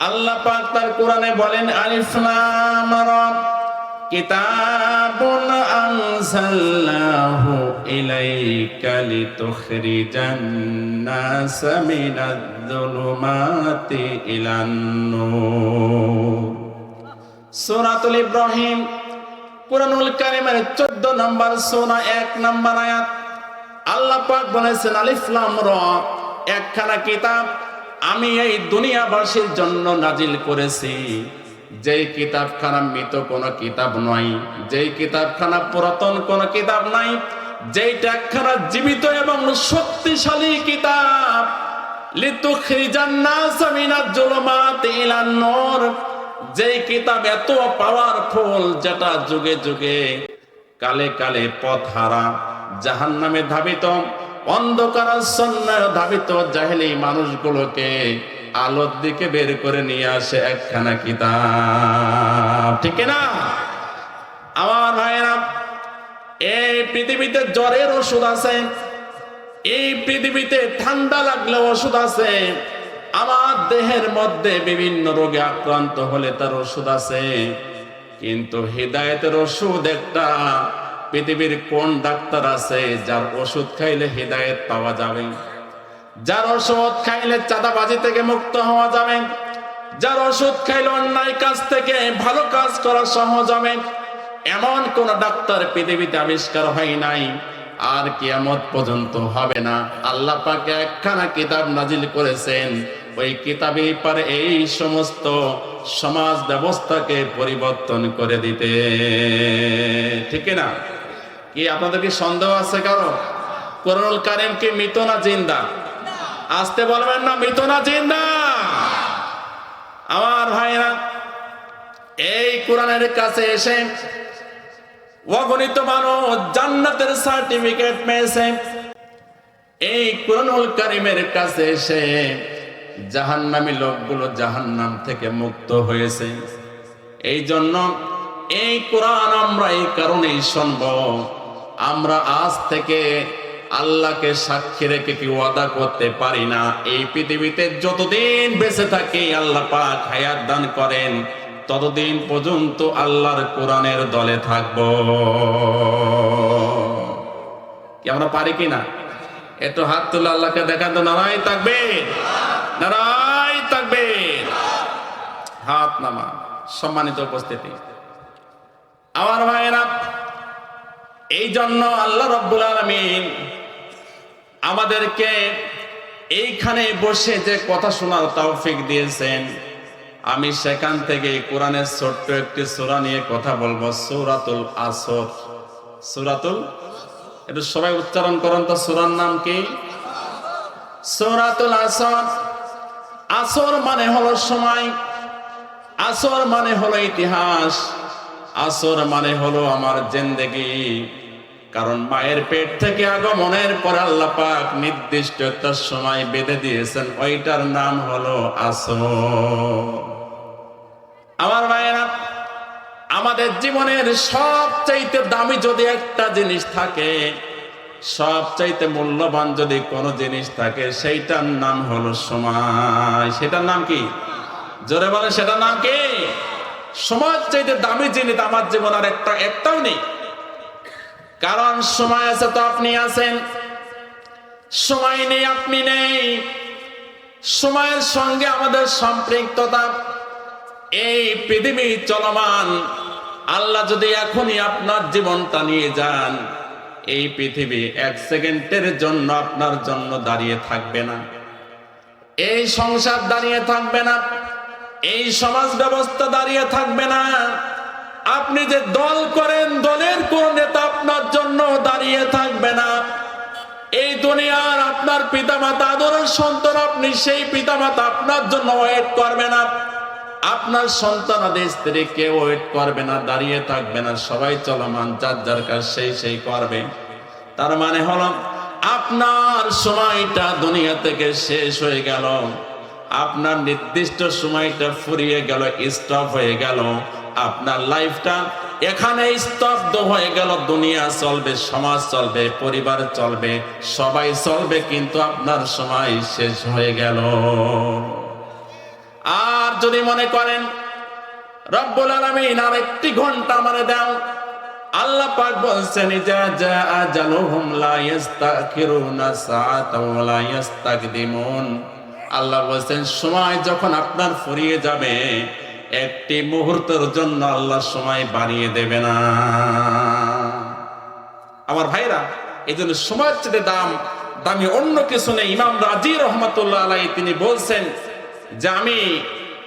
আল্লাহ পাক তার কোরআনে বলেন, আলিফ লাম রা কিতাবুন আনজালনাহু ইলাইকা লিতুখরিজান নাস মিনাজ-যুলুমাতি ইলান নূর। সূরাতুল ইব্রাহিম, কুরআনুল কারীমের 14 নম্বর সূরা 1 নম্বর আয়াত। আল্লাহ পাক বলেছেন, আলিফ লাম একখানা কিতাব আমি এই দুনিয়াবাসীর জন্য নাজিল করেছি। যেই কিতাবখানা মৃত কোনো কিতাব নয়, যেই কিতাবখানা পুরাতন কোনো কিতাব নাই, যেইটা একখানা জীবিত এবং শক্তিশালী কিতাব। যেই কিতাব এত পাওয়ারফুল যেটা যুগে যুগে কালে কালে পথ হারা জাহান নামে ধাবিত। অন্ধকারাচ্ছন্ন ধাবিত জাহেলি মানুষগুলোকে আলোর দিকে বের করে নিয়ে আসে একখানা কিতাব। ঠিক না আমার ভাইরা এই পৃথিবীতে জ্বরের ওষুধ আছে, এই পৃথিবীতে ঠান্ডা লাগলে ওষুধ আছে, আমার দেহের মধ্যে বিভিন্ন রোগে আক্রান্ত হলে তার ওষুধ আছে, কিন্তু হৃদায়তের ওষুধ একটা পৃথিবীর কোন ডাক্তার আছে যার ওষুধ খাইলে হৃদায়ত পাওয়া যাবে? যার ওষুধ খাইলে চাঁদাবাজি থেকে মুক্ত হওয়া যাবে? যার ওষুধ খাইলে অন্যায় কাজ থেকে ভালো কাজ করা সহজ হবে? এমন কোন ডাক্তার পৃথিবীতে আবিষ্কার হয় নাই, আর কিয়ামত পর্যন্ত হবে না। আল্লাহ পাকে একখানা কিতাব নাজিল করেছেন। ওই কিতাবে পারে এই সমস্ত সমাজ ব্যবস্থাকে পরিবর্তন করে দিতে। ঠিক না কি আপনাদের কি সন্দেহ আছে কারও? করুল কারিম কি মৃত না জিন্দা? আসতে বলবেন না, মৃত না জিন্দা? আমার ভাইরা, এই কোরআনের কাছে এসে অগণিত মানুষ জান্নাতের সার্টিফিকেট পেয়েছে। এই কোরআনুল কারিমের কাছে এসে জাহান্নামী লোকগুলো জাহান্নাম থেকে মুক্ত হয়েছে। এই জন্য এই কোরআন আমরা এই কারণেই শুনব। আমরা আজ থেকে আল্লাহকে সাক্ষী রেখে কি ওয়াদা করতে পারি না? এই পৃথিবীতে যতদিন বেঁচে থাকি, আল্লাহ পাক হায়াত দান করেন, ততদিন পর্যন্ত আল্লাহর কোরআনের দলে থাকব। কি আমরা পারি কি না? একটু হাত তুলে আল্লাহকে দেখান তো, নারায় থাকবে নারায় থাকবে হাত নামা, সম্মানিত উপস্থিতি। আমার ভাইয়েরা এই জন্য আল্লাহ রব্বুল আলমিন আমাদেরকে এইখানে বসে যে কথা শোনার তৌফিক দিয়েছেন, আমি সেখান থেকে কোরআনের ছোট্ট একটি সূরা নিয়ে কথা বলব, সূরাতুল আসর। সূরাতুল? একটু সবাই উচ্চারণ করেন তো, সূরার নাম কি? সূরাতুল আসর। আসর মানে হলো সময়, আসর মানে হলো ইতিহাস। আসর মানে হলো আমার জিন্দেগি। কারণ মায়ের পেট থেকে আগমনের পর আল্লাহ পাক নির্দিষ্ট একটা সময় বেঁধে দিয়েছেন, ওইটার নাম হলো আসর। আমার মায়েরা, আমাদের জীবনের সবচাইতে দামি যদি একটা জিনিস থাকে, সবচাইতে মূল্যবান যদি কোনো জিনিস থাকে, সেইটার নাম হলো সময়। সেটার নাম কি? জোরে বলে সেটার নাম কি? সময় চাইতে দামি জিনিস আমার জীবন আর একটা, একটাও নেই। কারণ সময় আছে তো আপনি আছেন। সময় নেই, আপনি নেই। সময়ের সঙ্গে আমাদের সম্পৃক্ততা। এই পৃথিবী চলমান। আল্লাহ যদি এখনই আপনার জীবনটা নিয়ে যান, এই পৃথিবী এক সেকেন্ডের জন্য আপনার জন্য দাঁড়িয়ে থাকবে না। এই সংসার দাঁড়িয়ে থাকবে না। এই সমাজ ব্যবস্থা দাঁড়িয়ে থাকবে না। আপনি যে দল করেন, দলের কোন নেতা আপনার জন্য দাঁড়িয়ে থাকবে না। এই দুনিয়ার আপনার পিতামাতা, আদরের সন্তান আপনি সেই পিতামাতা আপনার জন্য ওয়েট করবে না। আপনার সন্তান আদি স্ত্রী কেউ ওয়েট করবে না, দাঁড়িয়ে থাকবে না। সবাই চলমান, যার যার কাজ সেই সেই করবে। তার মানে হলো, আপনার সময়টা দুনিয়া থেকে শেষ হয়ে গেল। আপনার নির্দিষ্ট সময়টা ফুরিয়ে গেল স্টপ হয়ে গেল। আপনার লাইফটা এখানে স্তব্ধ হয়ে গেল। দুনিয়া চলবে, সমাজ চলবে, পরিবার চলবে, সবাই চলবে, কিন্তু আপনার সময় শেষ হয়ে গেল। আর যদি মনে করেন, রব্বুল আলামিন আর একটি ঘণ্টা আমারে দাও আল্লাহ পাক বলছেন যা যা আজালুহুম লা ইস্তাখিরুনা সাআতাও লা ইস্তাকদিমুন। আল্লাহ বলছেন, সময় যখন আপনার ফুরিয়ে যাবে, একটি মুহূর্তের জন্য আল্লাহ সময় বানিয়ে দেবে না। আমার ভাইরা এই জন্য সময়ের চেয়ে দাম, দামি অন্য কিছু নেই। ইমাম রাজি রহমতুল্লাহ আলাই তিনি বলছেন যে, আমি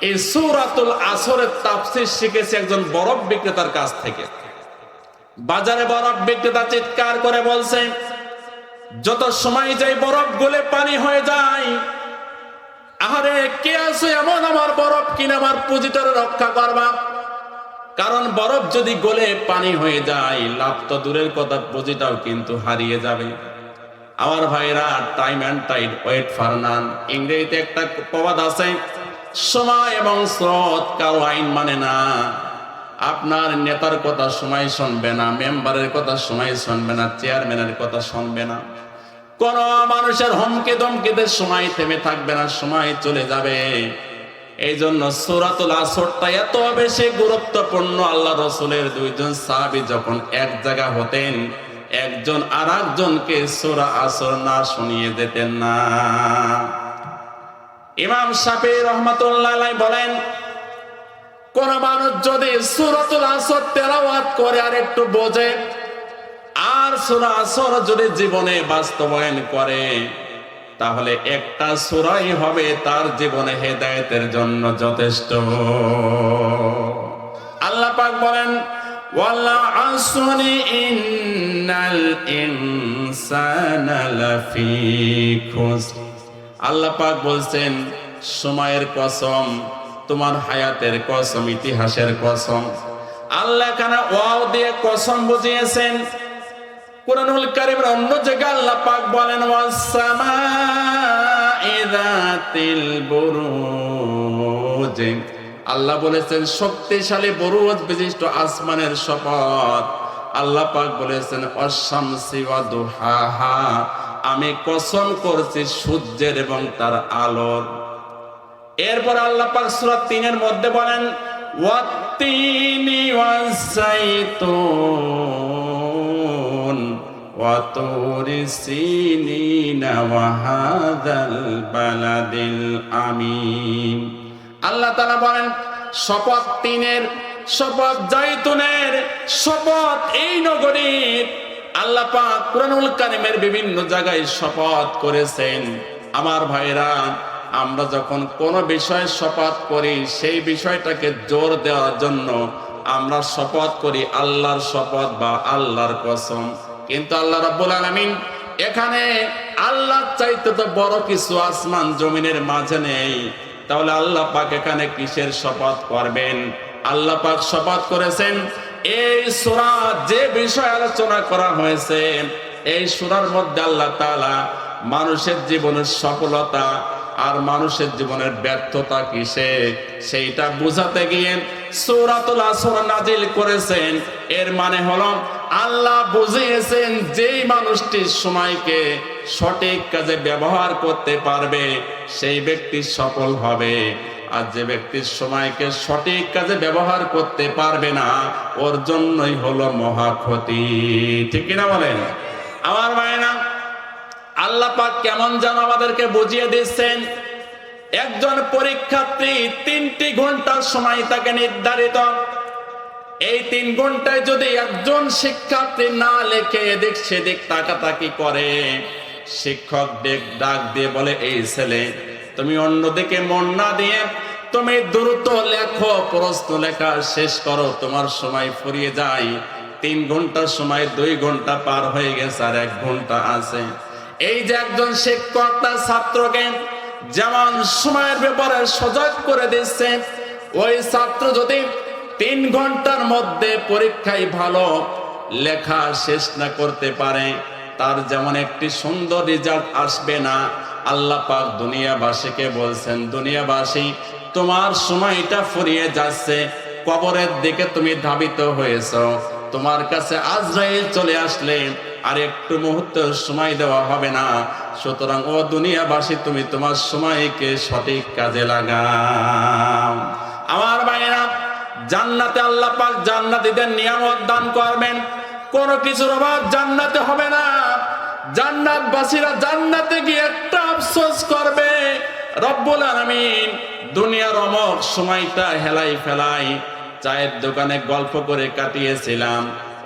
এই সুরাতুল আসরের তাফসির শিখেছি একজন বরফ বিক্রেতার কাছ থেকে। বাজারে বরফ বিক্রেতা চিৎকার করে বলছে যত সময় যাই বরফ গলে পানি হয়ে যায় আহারে, কে আছে এমন আমার বরফ কিনে আমার পুঁজিটারে রক্ষা করবা? কারণ বরফ যদি গলে পানি হয়ে যায়, লাভ তো দূরের কথা, পুঁজিটাও কিন্তু হারিয়ে যাবে। আমার ভাইরা time and tide wait for none ইংরেজিতে একটা প্রবাদ আছে, সময় এবং স্রোত কারও আইন মানে না। আপনার নেতার কথা সময় শুনবে না মেম্বারের কথা সময় শুনবে না চেয়ারম্যানের কথা শুনবে না। কোন মানুষের হমকে দমকেতে সময় থেমে থাকবে না, সময় চলে যাবে। এই জন্য সুরাতুল আসরটা এত বেশি গুরুত্বপূর্ণ, আল্লাহ রসুলের দুইজন সাহাবী যখন এক জায়গা হতেন, একজন আর একজনকে সুরা আসর না শুনিয়ে দিতেন না। ইমাম শাফি রহমতুল্লাহ বলেন, কোন মানুষ যদি সুরাতুল আসর তেলাওয়াত করে আর একটু বোঝে আর সোরা যদি জীবনে বাস্তবায়ন করে, তাহলে একটা সুরাই হবে তার জীবনে হেদায়েতের জন্য যথেষ্ট। আল্লাহ পাক বলেন, ওয়ালা আসরি ইন্নাল ইনসানা লাফি আল্লাহ পাক বলছেন, সময়ের কসম, তোমার হায়াতের কসম, ইতিহাসের কসম। আল্লাহ এখানে ওয়াও দিয়ে কসম বুঝিয়েছেন কোরআনুল কারিমের অন্য জায়গায় আল্লাহ পাক বলেন ওয়াসসামা'i যাতিল বুরুজ আল্লাহ বলেছেন, শক্তিশালী বুরুজ বিশিষ্ট আসমানের শপথ আল্লাহ পাক বলেছেন অশামসি ওয়া দুহাহা আমি কসম করছি সূর্যের এবং তার আলোর এরপর আল্লাহ পাক সূরা 3 এর মধ্যে বলেন, ওয়াত্তিনি ওয়াসাইতুন আমিন আল্লাহ তাআলা বলেন, শপথ তিনের শপথ জাইতুনের শপথ এই নগরীর আল্লাহ পাক কুরআনুল কারিমের বিভিন্ন জায়গায় শপথ করেছেন। আমার ভাইরা, আমরা যখন কোন বিষয়ে শপথ করি, সেই বিষয়টাকে জোর দেওয়ার জন্য আমরা শপথ করি আল্লাহর শপথ বা আল্লাহর কসম। কিন্তু আল্লাহ রাব্বুল আলামিন এখানে আল্লাহ চাইতে তো বড় কিছু আসমান জমিনের মাঝে নেই। তাহলে আল্লাহ পাক এখানে কিসের শপথ করবেন? আল্লাহ পাক শপথ করেছেন, এই সূরা যে বিষয় আলোচনা করা হয়েছে, এই সূরার মধ্যে আল্লাহ তাআলা মানুষের জীবনের সফলতা আর মানুষের জীবনের ব্যর্থতা কিসে? সেইটা বুঝাতে গিয়ে সূরাতুল আসর নাজিল করেছেন। এর মানে হলো আল্লাহ বুঝিয়েছেন যেই মানুষটি সময়কে সঠিক কাজে ব্যবহার করতে পারবে, সেই ব্যক্তি সফল হবে। আর যে ব্যক্তির সময়কে সঠিক কাজে ব্যবহার করতে পারবে না, ওর জন্যই হলো মহা ক্ষতি ঠিক কিনা বলেন? আমার মায়না আল্লাহ পাক কেমন যেন আমাদেরকে বুঝিয়ে দিচ্ছেন। একজন পরীক্ষার্থী তিনটি ঘণ্টার সময় তাকে নির্ধারিত। এই তিন ঘন্টায় যদি একজন শিক্ষার্থী না লেখে এদিক সেদিক তাকাতাকি করে, শিক্ষক ডেক ডাক দিয়ে বলে, এই ছেলে, তুমি অন্যদিকে মন না দিয়ে তুমি দ্রুত লেখো, প্রশ্ন লেখা শেষ করো, তোমার সময় ফুরিয়ে যায়। তিন ঘণ্টার সময় দুই ঘণ্টা পার হয়ে গেছে আর এক ঘণ্টা আছে। এই যে একজন শিক্ষক, তার ছাত্রকে যেমন সময়ের ব্যাপারে সজাগ করে দিচ্ছে, ওই ছাত্র যদি তিন ঘণ্টার মধ্যে পরীক্ষায় ভালো লেখা শেষ না করতে পারে, তার যেমন একটি সুন্দর রেজাল্ট আসবে না। আল্লাহ পাক দুনিয়াবাসীকে বলছেন, দুনিয়াবাসী, তোমার সময়টা ফুরিয়ে যাচ্ছে, কবরের দিকে তুমি ধাবিত হয়েছ। তোমার কাছে আজরাইল চলে আসলে আর একটু মুহূর্ত সময় দেওয়া হবে না। সুতরাং, ও দুনিয়াবাসী, তুমি তোমার সময়কে সঠিক কাজে লাগাও। আমার বাইরা জান্নাতে আল্লাহ পাক জান্নাতীদের নিয়ামত দান করবেন। কোনো কিছুর অভাব জান্নাতে হবে না। জান্নাতবাসীরা জান্নাতে গিয়ে একটা আফসোস করবে। রব্বুল আলামিন দুনিয়ার অমক সময়টা হেলাই ফেলাই চায়ের দোকানে গল্প করে কাটিয়েছিলাম।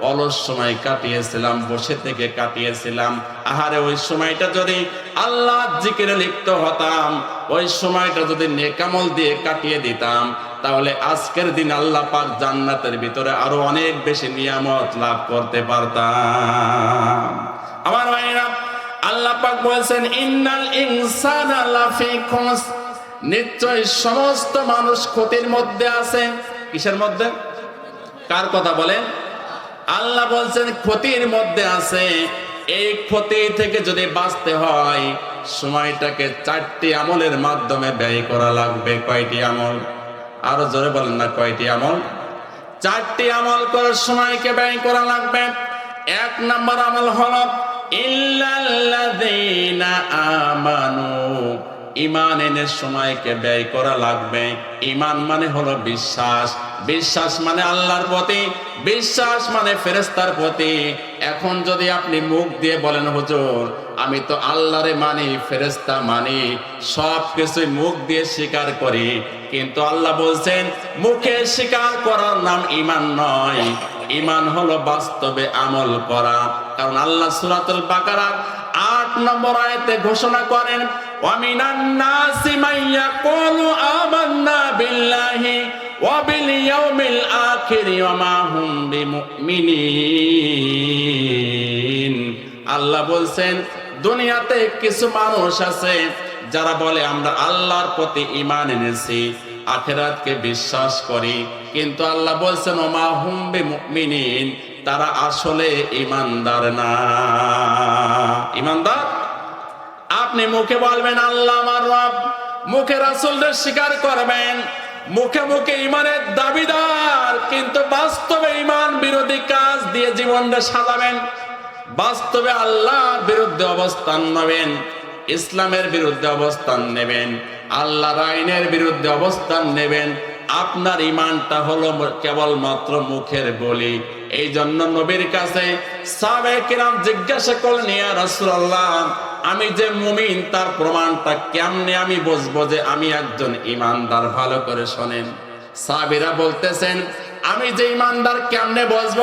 অলস সময় কাটিয়েছিলাম, বসে থেকে কাটিয়েছিলাম। আহারে, ওই সময়টা যদি আল্লাহ জিকিরে লিপ্ত হতাম, ওই সময়টা যদি নেকামল দিয়ে কাটিয়ে দিতাম, তাহলে আজকের দিন আল্লাহ পাক জান্নাতের ভিতরে আরও অনেক বেশি নিয়ামত লাভ করতে পারতাম। আমার ভাইরা আল্লাহ পাক বলছেন, ইন্নাল ইনসানা লাফি খুস নিশ্চয় সমস্ত মানুষ ক্ষতির মধ্যে আছে। কিসের মধ্যে? কার কথা বলেন আল্লাহ বলছেন, ক্ষতির মধ্যে আছে। এই ক্ষতি থেকে যদি বাঁচতে হয়, সময়টাকে চারটি আমলের মাধ্যমে ব্যয় করা লাগবে। কয়টি আমল? আরও জোরে বলেন না, কয়টি আমল? চারটি আমল করার সময়কে ব্যয় করা লাগবে। এক নম্বর আমল হল আমানু। ইমান এনে সময়কে ব্যয় করা লাগবে। ইমান মানে হলো বিশ্বাস। বিশ্বাস মানে আল্লাহর প্রতি বিশ্বাস মানে ফেরেস্তার প্রতি এখন যদি আপনি মুখ দিয়ে বলেন, হুজুর, আমি তো আল্লাহরে মানি ফেরেস্তা মানি সব কিছুই মুখ দিয়ে স্বীকার করি। কিন্তু আল্লাহ বলছেন, মুখে স্বীকার করার নাম ইমান নয়। ইমান হলো বাস্তবে আমল করা। কারণ আল্লাহ সুরাতুল বাকারা আট নম্বর আয়তে ঘোষণা করেন ওয়ামিনান নাসি মাইয়া ইয়াকুলু আমান্না বিল্লাহি। আখির ওয়া মা হুম বিমুমিনিন আল্লাহ বলছেন, দুনিয়াতে কিছু মানুষ আছে যারা বলে, আমরা আল্লাহর প্রতি ঈমান এনেছি, আখেরাতকে বিশ্বাস করি। কিন্তু আল্লাহ বলছেন, ওমা হুম বিমুমিনিন, তারা আসলে ইমানদার না। ইমানদার আপনি মুখে বলবেন, আল্লাহ আমার রব, মুখে রাসূলদের স্বীকার করবেন মুখে মুখে ইমানের দাবিদার, কিন্তু বাস্তবে ইমান বিরোধী কাজ দিয়ে জীবনটা সাজাবেন। বাস্তবে আল্লাহর বিরুদ্ধে অবস্থান নেবেন, ইসলামের বিরুদ্ধে অবস্থান নেবেন, আল্লাহর আইনের বিরুদ্ধে অবস্থান নেবেন। আপনার ইমানটা হলো কেবলমাত্র মুখের বলি। এই জন্য নবীর কাছে সাবে কিরাম জিজ্ঞাসা করলেন, ইয়া রাসূলুল্লাহ আমি যে মুমিন, তার প্রমাণটা কেমনে আমি বুঝব যে আমি একজন ইমানদার? ভালো করে শোনেন। সাবিরা বলতেছেন, আমি যে ইমানদার কেমনে বুঝব?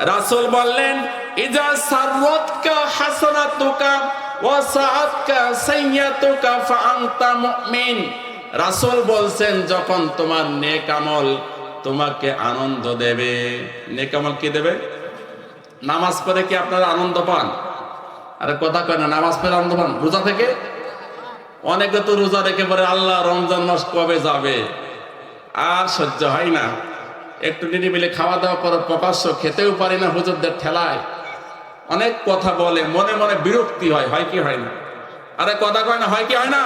রাসূল বললেন, ইজা সারওয়াতকা হাসানাতুকা ওয়া সাআতকা সাইয়াতুকা ফাআনতা মুমিন। রাসূল বলছেন, যখন তোমার নেক আমল তোমাকে আনন্দ দেবে। নেক আমল কি দেবে? নামাজ পড়ে কি আপনারা আনন্দ পান? আরে কথা কয় না, নামাজ পড়ে আনন্দ পান। রোজা থেকে? অনেকে তো রোজা রেখে পরে আল্লাহ রমজান মাস কবে যাবে? আর সহ্য হয় না। একটু নিরিবিলি খাওয়া দাওয়া করে প্রকাশ্য খেতেও পারি না হুজুরদের ঠেলায়। অনেক কথা বলে, মনে মনে বিরক্তি হয় হয় কি হয় না? আরে কথা কয় না, হয় কি হয় না?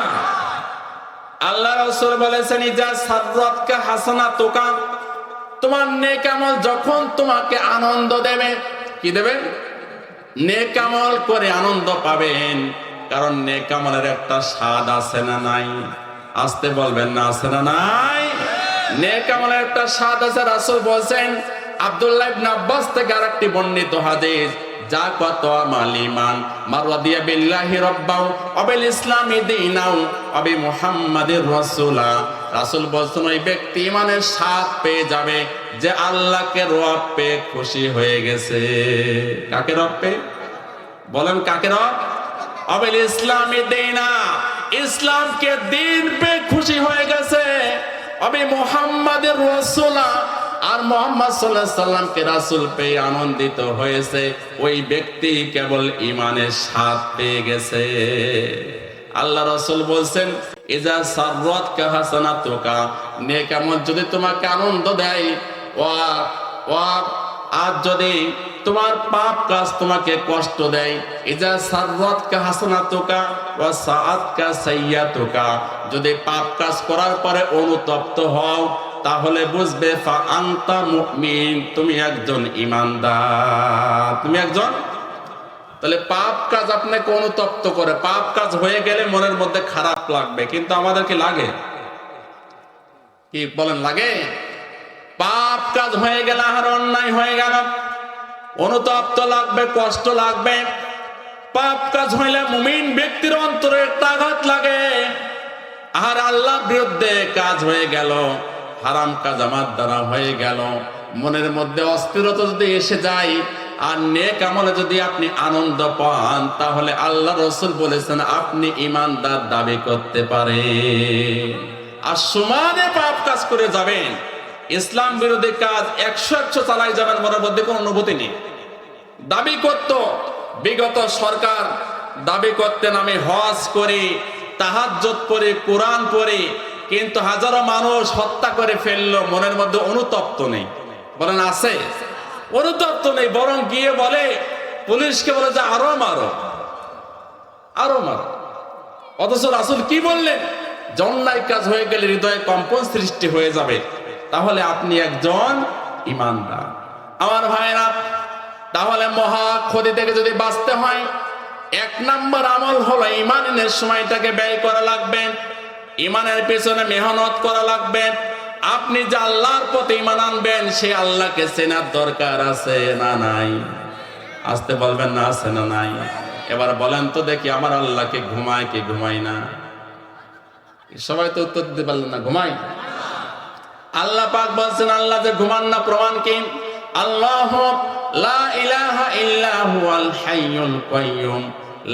আল্লাহ রসুল বলেছেন যা সাদরাতকা হাসানা তোকা তোমার নেক আমল যখন তোমাকে আনন্দ দেবে, কি দেবে? নেক আমল করে আনন্দ পাবেন, কারণ নেকামলের একটা স্বাদ আছে না নাই? আসতে বলবেন না, আছে না নাই? নেকামলের একটা স্বাদ আছে, রাসুল বলছেন, আব্দুল্লাহ ইবনে আব্বাস থেকে আরেকটি বর্ণিত হাদিস, যা কত আমাল ইমান মারওয়াদিয়া বিল্লাহি রব্বাও অবিল ইসলামি দীনাও অবি মুহাম্মাদির রাসূলা। রাসূল বলছেন, ওই ব্যক্তি ইমানের স্বাদ পেয়ে যাবে যে আল্লাহকে রব পেয়ে খুশি হয়ে গেছে। কাকে রব পেয়ে? বলেন কাকে রব? অবিল দেই না ইসলামকে দিন পেয়ে খুশি হয়ে গেছে। আমি মুহাম্মাদির রাসূলা আর মোহাম্মদ সাল্লাহ সাল্লামকে রাসুল পেয়ে আনন্দিত হয়েছে। ওই ব্যক্তি কেবল ইমানের স্বাদ পেয়ে গেছে। আল্লাহ রসুল বলছেন ইজা সাররত কাহাসানা তোকা নেক আমল যদি তোমাকে আনন্দ দেয়, ওয়া ওয়া আর যদি তোমার পাপ কাজ তোমাকে কষ্ট দেয়, ইজা সাররত কাহাসানা তোকা ওয়া সাআত কা সাইয়া তোকা যদি পাপ কাজ করার পরে অনুতপ্ত হও, তাহলে বুঝবে, ফা আনতা মুমিন, তুমি একজন ইমানদার। তুমি একজন তাহলে পাপ কাজ আপনাকে অনুতপ্ত করে। পাপ কাজ হয়ে গেলে মনের মধ্যে খারাপ লাগবে, কিন্তু আমাদের কি লাগে? কি বলেন, লাগে? পাপ কাজ হয়ে গেলে আর অন্যায় হয়ে গেল। অনুতপ্ত লাগবে, কষ্ট লাগবে। পাপ কাজ হইলে মুমিন ব্যক্তির অন্তরে একটা আঘাত লাগে। আর আল্লাহর বিরুদ্ধে কাজ হয়ে গেল, হারাম কাজ আমার দ্বারা হয়ে গেল। মনের মধ্যে অস্থিরতা যদি এসে যায় আর নেক আমলে যদি আপনি আনন্দ পান, তাহলে আল্লাহ রসুল বলেছেন, আপনি ইমানদার দাবি করতে পারে আর সমানে পাপ কাজ করে যাবেন। ইসলাম বিরোধী কাজ একশো একশো চালাই যাবেন মনের মধ্যে কোনো অনুভূতি নেই। দাবি করত, বিগত সরকার দাবি করতেন, আমি হজ করে তাহাজ্জত পড়ি, কোরআন পরে কিন্তু হাজারো মানুষ হত্যা করে ফেলল, মনের মধ্যে অনুতপ্ত নেই। বলেন, আছে? অনুতপ্ত নেই, বরং গিয়ে বলে, পুলিশকে বলে যে আরও মারো। আরও মারো। অথচ রাসুল কি বললেন? যে কাজ হয়ে গেলে হৃদয়ে কম্পন সৃষ্টি হয়ে যাবে। তাহলে আপনি একজন ইমানদার। আমার ভাইরা তাহলে মহা ক্ষতি থেকে যদি বাঁচতে হয়, এক নম্বর আমল হলো ইমানের সময়টাকে ব্যয় করা লাগবে, ইমানের পেছনে মেহনত করা লাগবে আপনি যে আল্লাহর প্রতি ইমান আনবেন, সে আল্লাহকে চেনার দরকার আছে না নাই? আসতে বলবেন না, আছে না নাই? এবার বলেন তো দেখি আমার আল্লাহকে ঘুমায় কি ঘুমাই না? সবাই তো উত্তর দিতে পারলেন না ঘুমাই আল্লাহ পাক বলছেন, আল্লাহ যে ঘুমান না, প্রমাণ কি? আল্লাহ লা ইলাহা ইল্লা হুয়াল হাইয়ুল কাইয়ুম,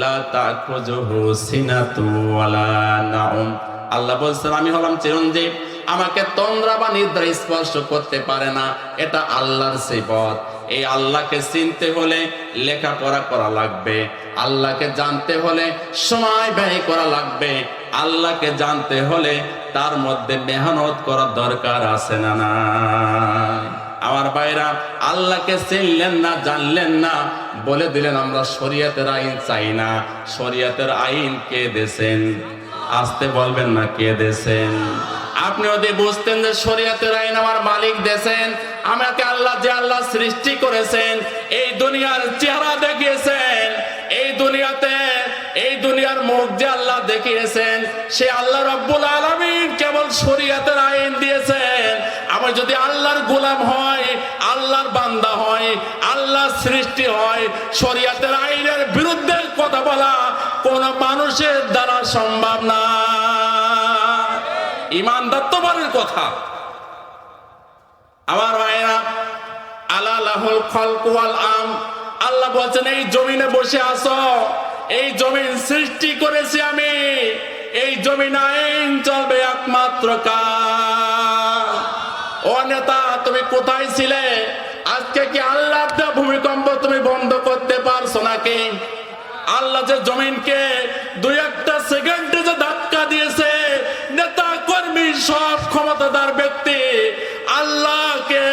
লা তাখুযুহু সিনাতু ওয়ালা নাউম। আল্লাহ বলছেন, আমি হলাম চিরঞ্জীব। আমাকে তন্দ্রা বা নিদ্রা স্পর্শ করতে পারে না। এটা আল্লাহর সিফত। এই আল্লাহকে চিনতে হলে লেখাপড়া করা লাগবে। আল্লাহকে জানতে হলে সময় ব্যয় করা লাগবে। আল্লাহকে জানতে হলে তার মধ্যে মেহনত করার দরকার আছে না না আমার ভাইরা, আল্লাহকে চিনলেন না, জানলেন না, বলে দিলেন, আমরা শরীয়তের আইন চাই না। শরীয়তের আইন কে দেছেন আসতে বলবেন না, কে দেছেন আপনি যদি বুঝতেন যে শরীয়তের আইন আমার মালিক দেছেন আমাকে আল্লাহ যে আল্লাহ সৃষ্টি করেছেন, এই দুনিয়ার চেহারা দেখিয়েছেন, এই দুনিয়াতে, এই দুনিয়ার মুখ যে আল্লাহ দেখিয়েছেন, সে আল্লাহ রব্বুল আলমিন কেবল শরীয়তের আইন দিয়েছেন। আমার যদি আল্লাহর গোলাম হয়, আল্লাহর বান্দা হয়, আল্লাহর সৃষ্টি হয়, শরীয়তের আইনের বিরুদ্ধে কথা বলা কোন মানুষের দ্বারা সম্ভব না। ইমানদার তো বলের কথা। আমার ভাইরা আলালাহুল খলকু ওয়াল আম। আল্লাহ বলছেন, এই জমিনে বসে আছো। এই জমিন সৃষ্টি করেছি আমি। এই জমিন আইন চলবে একমাত্র কার ও নেতা, তুমি কোথায় ছিলে? আজকে কি আল্লাহ ভূমিকম্প তুমি বন্ধ করতে পারছ নাকি? আল্লাহ যে জমিনকে দুই একটা সেকেন্ডে যে ধাক্কা দিয়েছে, নেতা কর্মী সব ক্ষমতাদার ব্যক্তি আল্লাহকে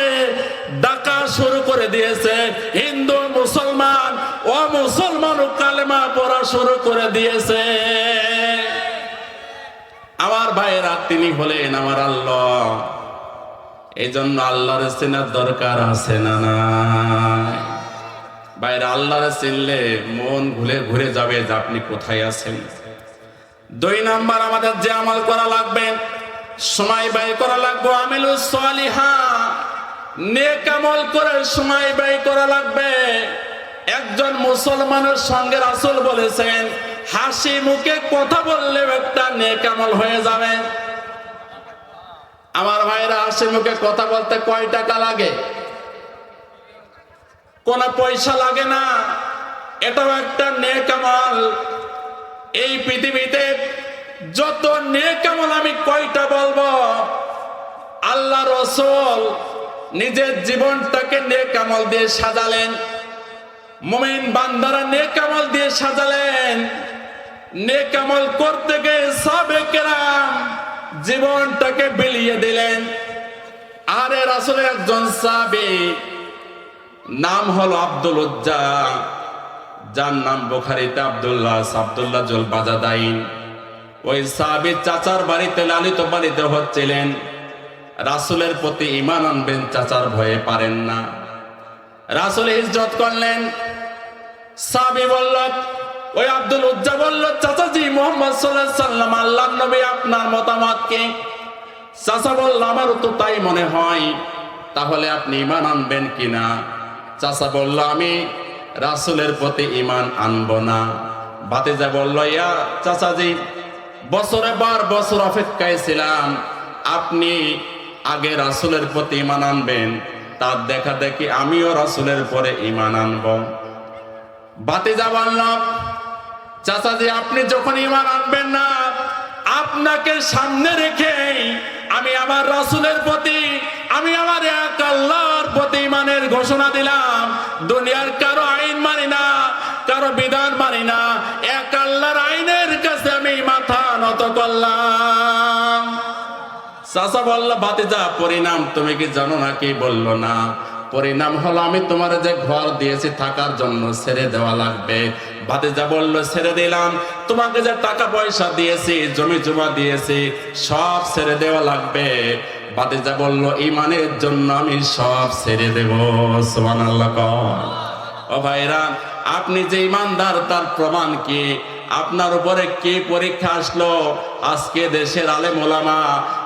ডাকা শুরু করে দিয়েছে। হিন্দু, মুসলমান ও মুসলমান কালেমা পড়া শুরু করে দিয়েছে। আমার ভাইয়েরা, তিনি হলেন আমার আল্লাহ। এই জন্য আল্লাহর চেনার দরকার আছে না না বাইরে আল্লাহরে চিনলে মন ঘুরে ঘুরে যাবে যে আপনি কোথায় আছেন। দুই নাম্বার আমাদের যে আমল করা লাগবে, সময় ব্যয় করা লাগবে আমিলু সালিহা। নেক আমল করে সময় ব্যয় করা লাগবে। একজন মুসলমানের সঙ্গে রাসূল বলেছেন, হাসি মুখে কথা বললে একটা নেক আমল হয়ে যাবে। আমার ভাইরা, হাসি মুখে কথা বলতে কয় টাকা লাগে? কোন পয়সা লাগে না। এটাও একটা নেক আমল। এই পৃথিবীতে যত নেক আমল আমি কয়টা বলব? আল্লাহ রসুল নিজের জীবনটাকে নেক আমল দিয়ে সাজালেন। মুমিন বান্দারা নেক আমল দিয়ে সাজালেন। নেক আমল করতে গিয়ে সাবেকেরাম জীবনটাকে বিলিয়ে দিলেন। আরে রাসুলের একজন সাবেক নাম হলো আব্দুল উজ্জা যার নাম বোখারিতে আবদুল্লাহ আব্দুল্লাহ জল বাজাদাইন ওই সাবির চাচার বাড়িতে লালিত বাড়িতে হচ্ছিলেন। রাসুলের প্রতি ইমান আনবেন, চাচার ভয়ে পারেন না। রাসুল ইজ্জত করলেন। সাবি বলল, ওই আব্দুল উজ্জা বলল, চাচাজি মোহাম্মদ সাল্লাহ সাল্লাম আল্লাহ নবী আপনার মতামত কি? চাচা বলল, আমারও তো তাই মনে হয়। তাহলে আপনি ইমান আনবেন কিনা? চাচা বলল, আমি রাসুলের প্রতি ইমান আনব না। বাতিজা বলল, ইয়া চাচাজি, বছরে বার বছর অপেক্ষায় ছিলাম। আপনি আগে রাসুলের প্রতি ইমান আনবেন, তার দেখা দেখি আমিও রাসুলের পরে ইমান আনব। বাতিজা বলল, চাচাজি, আপনি যখন ইমান আনবেন না, আপনাকে সামনে রেখে আমি আমার রাসুলের প্রতি আমি আমার এক আল্লাহর প্রতি ইমানের ঘোষণা দিলাম। দুনিয়ার কারও আইন মানি না, কারও বিধান মানি না। এক আল্লাহর আইনের কাছে আমি মাথা নত করলাম। চাচা বলল, ভাতিজা, পরিণাম তুমি কি জানো না কি বলল না? পরিণাম হলো আমি তোমার যে ঘর দিয়েছি থাকার জন্য ছেড়ে দেওয়া লাগবে। ভাতিজা বলল, ছেড়ে দিলাম। তোমাকে যে টাকা পয়সা দিয়েছি, জমি জমা দিয়েছি, সব ছেড়ে দেওয়া লাগবে। ভাতিজা বলল ইমানের জন্য আমি সব ছেড়ে দেব। সোমান আল্লাহ ও ভাইরা, আপনি যে ইমানদার তার প্রমাণ কি? আপনার উপরে কি পরীক্ষা আসলো? আজকে দেশের আলেম ওলামা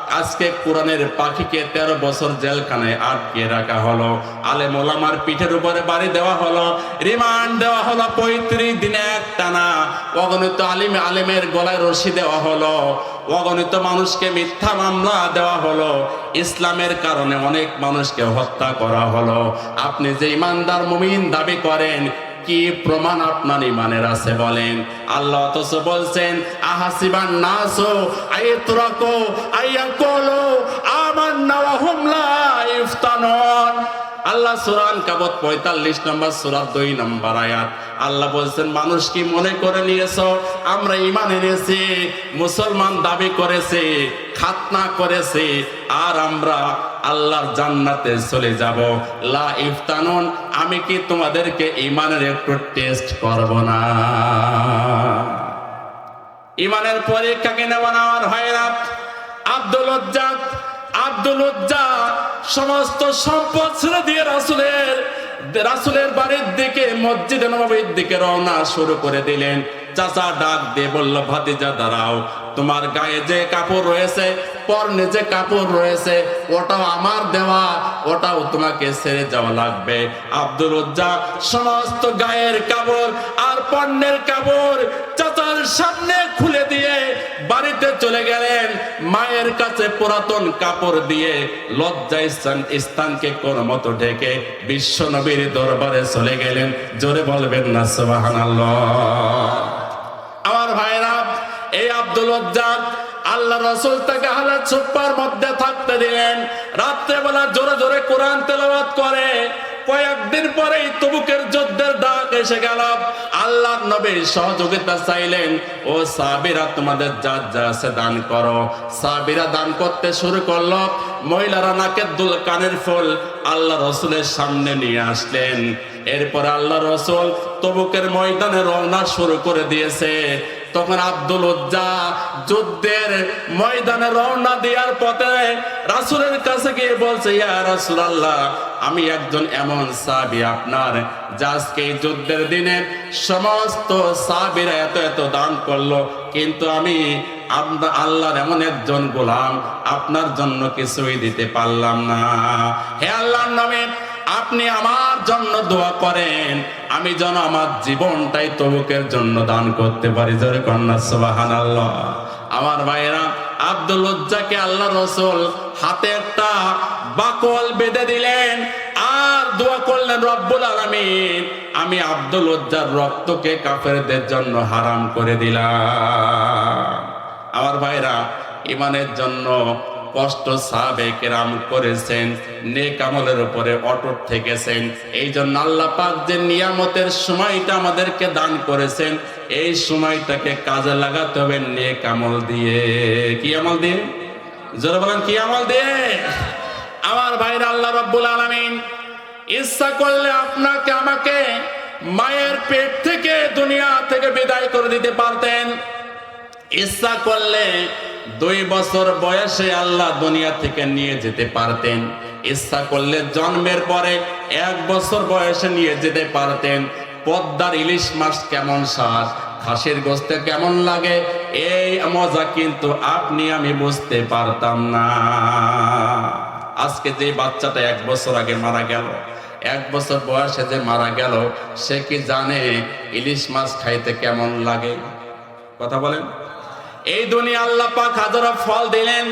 আজকে কোরআনের পাখিকে তেরো বছর জেলখানায় আটকে রাখা হলো। আলেম ওলামার পিঠের উপরে বাড়ি দেওয়া হলো। রিমান্ড দেওয়া হলো পঁয়ত্রিশ দিনে এক টানা অগণিত আলিম আলেমের গলায় রশি দেওয়া হলো। অগণিত মানুষকে মিথ্যা মামলা দেওয়া হলো। ইসলামের কারণে অনেক মানুষকে হত্যা করা হলো। আপনি যে ইমানদার মুমিন দাবি করেন কি প্রমাণ আপনার ইমানের আছে বলেন? আল্লাহ অথচ বলছেন, আহাসিবান নাসো, আইত্রাকো, আইয়াকুলু, আমান্না ওয়া হুম লা ইফতানুন। আল্লাহ সুরান কাবত পঁয়তাল্লিশ নম্বর সুরাত দুই নম্বর আয়াত। আল্লাহ বলছেন, মানুষ কি মনে করে নিয়েছো? আমরা ইমান এনেছি, মুসলমান দাবি করেছে, খাতনা করেছে, আর আমরা আল্লাহর জান্নাতে চলে যাব। লা ইফতানুন, আমি কি তোমাদেরকে ইমানের একটু টেস্ট করব না? ইমানের পরীক্ষাকে নেব না আমার ভাইরা আব্দুল উজ্জাত, আব্দুল উজ্জা সমস্ত সম্পদ ছেড়ে দিয়ে রাসুলের রাসুলের বাড়ির দিকে, মসজিদে নবীর দিকে রওনা শুরু করে দিলেন। চাচা ডাক দিয়ে বলল, ভাতিজা, দাঁড়াও। তোমার গায়ে যে কাপড় রয়েছে, পরনে যে কাপড় রয়েছে, ওটাও আমার দেওয়া, ওটাও তোমাকে ছেড়ে যাওয়া লাগবে। আব্দুল উজ্জা সমস্ত গায়ের কাপড় আর পণ্যের কাপড় চাচার সামনে খুলে দিয়ে বাড়িতে চলে গেলেন। মায়ের কাছে পুরাতন কাপড় দিয়ে লজ্জা স্থান, স্থানকে কোন মতো ঢেকে বিশ্ব নবীর দরবারে চলে গেলেন। জোরে বলবেন না, সুবহানাল্লাহ। আমার আল্লাহ রসুল তাকে হালাত সুপার মধ্যে থাকতে দিলেন। রাত্রেবেলা জোরে জোরে কোরআন তেলাওয়াত করে। কয়েকদিন পরেই তবুকের যুদ্ধের ডাক এসে গেল। আল্লাহ নবী সহযোগিতা চাইলেন, ও সাবিরা তোমাদের যা যা আছে দান করো। সাবিরা দান করতে শুরু করল। মহিলারা নাকের দুল কানের ফুল আল্লাহ রসুলের সামনে নিয়ে আসলেন। এরপর আল্লাহ রসুল তবুকের ময়দানে রওনা শুরু করে দিয়েছে। তখন আব্দুল উজ্জা যুদ্ধের ময়দানে রওনা দেওয়ার পথে রাসুলের কাছে গিয়ে বলছে, ইয়া রাসুল আল্লাহ আমি একজন এমন সাবি আপনার আজকে যুদ্ধের দিনে সমস্ত সাবিরা এত এত দান করল, কিন্তু আমি আপনার আল্লাহর এমন একজন গোলাম আপনার জন্য কিছুই দিতে পারলাম না। হে আল্লাহর নামে আপনি আমার জন্য দোয়া করেন, আমি যেন আমার জীবনটাই তবুকের জন্য দান করতে পারি। জোরে কন্যা সুবাহান আল্লাহ আমার ভাইয়েরা, আব্দুল উজ্জাকে আল্লাহ রসুল হাতে একটা বাকল বেঁধে দিলেন, আর দোয়া করলেন, রব্বুল আলামিন, আমি আব্দুল উজ্জার রক্তকে কাফেরদের জন্য হারাম করে দিলাম। আমার ভাইরা ইমানের জন্য কষ্ট সাহাবে কেরাম করেছেন, নেক আমলের উপরে অটুট থেকেছেন। এই জন্য আল্লাহ পাক যে নিয়ামতের সময়টা আমাদেরকে দান করেছেন, এই সময়টাকে কাজে লাগাতে হবে নেক আমল দিয়ে। কি আমল দিয়ে? জোরে বলেন, কি আমল দিয়ে? আমার ভাইরা আল্লাহ রব্বুল আলামিন, ইচ্ছা করলে আপনাকে আমাকে মায়ের পেট থেকে দুনিয়া থেকে বিদায় করে দিতে পারতেন। ইচ্ছা করলে দুই বছর বয়সে আল্লাহ দুনিয়া থেকে নিয়ে যেতে পারতেন। ইচ্ছা করলে জন্মের পরে এক বছর বয়সে নিয়ে যেতে পারতেন। পদ্মার ইলিশ মাছ কেমন স্বাদ, খাসির গোস্তে কেমন লাগে, এই মজা কিন্তু আপনি আমি বুঝতে পারতাম না। আজকে যে বাচ্চাটা এক বছর আগে মারা গেল, এক বছর বয়সে যে মারা গেল, সে কি জানে ইলিশ মাছ খাইতে কেমন লাগে? কথা বলেন। এই দুনিয়া আল্লাহ পাক হাজারো ফল দিলেন,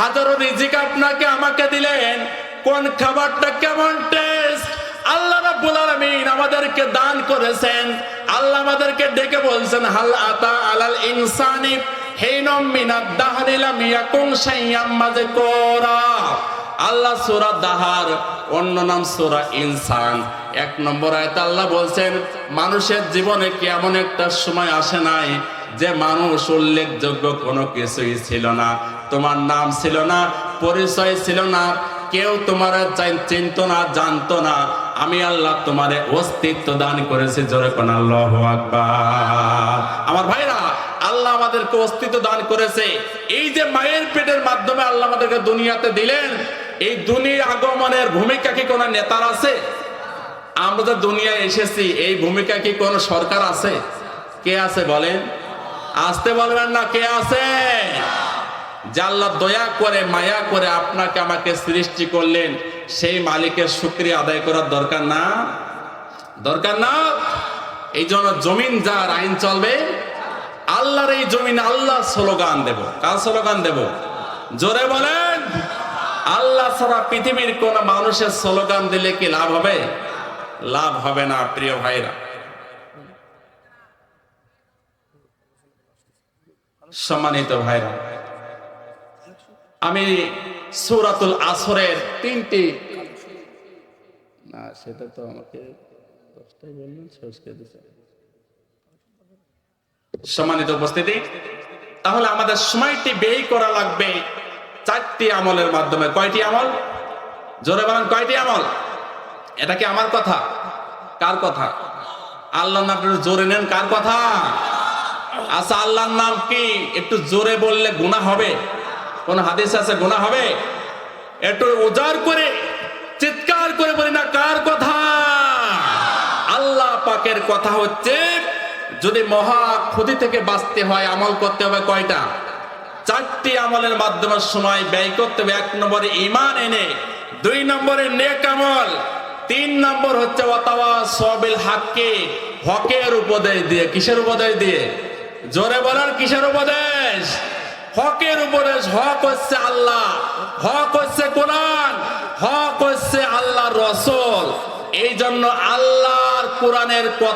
হাজারো রিজিক আপনাকে আমাকে দিলেন। কোন খাবারটা কেমন টেস্ট আল্লাহ রাব্বুল আলামিন আমাদেরকে দান করেছেন। আল্লাহ আমাদেরকে ডেকে বলছেন, হাল আতা আলাল ইনসানি হিনুম মিনাদ দাহরি লাম ইয়াকুন শাইয়াম মাযকুরা আল্লাহ সূরা দাহার, অন্য নাম সূরা ইনসান। এক নম্বর আয়াতে আল্লাহ বলছেন, মানুষের জীবনে কি এমন একটা সময় আসে নাই যে মানুষ উল্লেখযোগ্য কোনো কিছুই ছিল না। তোমার নাম ছিল না, পরিচয় ছিল না, কেউ তোমার চিনত না, জানতো না। আমি আল্লাহ তোমারে অস্তিত্ব দান করেছি, জোরে কোন আল্লাহ আকবার। আমার ভাইরা, আল্লাহ আমাদেরকে অস্তিত্ব দান করেছে। এই যে মায়ের পেটের মাধ্যমে আল্লাহ আমাদেরকে দুনিয়াতে দিলেন, এই দুনিয়ার আগমনের ভূমিকা কি কোনো নেতার আছে? আমরা যে দুনিয়ায় এসেছি, এই ভূমিকা কি কোনো সরকার আছে? কে আছে বলেন? আসতে বলবেন না, কে আছে? আল্লাহ দয়া করে, মায়া করে আপনাকে আমাকে সৃষ্টি করলেন, সেই মালিকের শুক্রিয়া আদায় করার দরকার না। দরকার না? এই জন্য জমিন যার আইন চলবে, আল্লাহর এই জমিন আল্লাহ স্লোগান দেব। কার স্লোগান দেব? জোরে বলেন। আল্লাহ ছাড়া পৃথিবীর কোন মানুষের স্লোগান দিলে কি লাভ হবে? লাভ হবে না, প্রিয় ভাইরা। সম্মানিত ভাইরা আমি সূরাতুল আসরের তিনটি না সেটা তো আমাকে দশটাই বললেন শেষ করে দিছে। সম্মানিত উপস্থিতি তাহলে আমাদের সময়টি ব্যয় করা লাগবে চারটি আমলের মাধ্যমে। কয়টি আমল? জোরে বলেন কয়টি আমল? এটা কি আমার কথা? কার কথা? একটু জোরে নেন কার কথা? আচ্ছা আল্লাহর নাম কি? একটু জোরে বললে গুনাহ হবে। কোন হাদিস আছে, গুনাহ হবে? একটু উজাড় করে, চিৎকার করে বলি না, কার কথা? আল্লাহ পাকের কথা হচ্ছে, যদি মহা ক্ষতি থেকে বাঁচতে হয়, আমল করতে হবে কয়টা? চারটি আমলের মাধ্যমে সময় ব্যয় করতে হবে। এক নম্বরে ইমান এনে, দুই নম্বরে নেক আমল, তিন নম্বর হচ্ছে ওয়াতাওয়া সবিল হাক্কে, হকের উপদেশ দিয়ে, কিসের উপদেশ দিয়ে? জোরে বলার কিসের উপদেশ? হকের উপদেশ, হক হচ্ছে আল্লাহ, হক হচ্ছে কোরআন, হক হচ্ছে আল্লাহর রসল। এই জন্য আল্লাহর কোরআনের কথা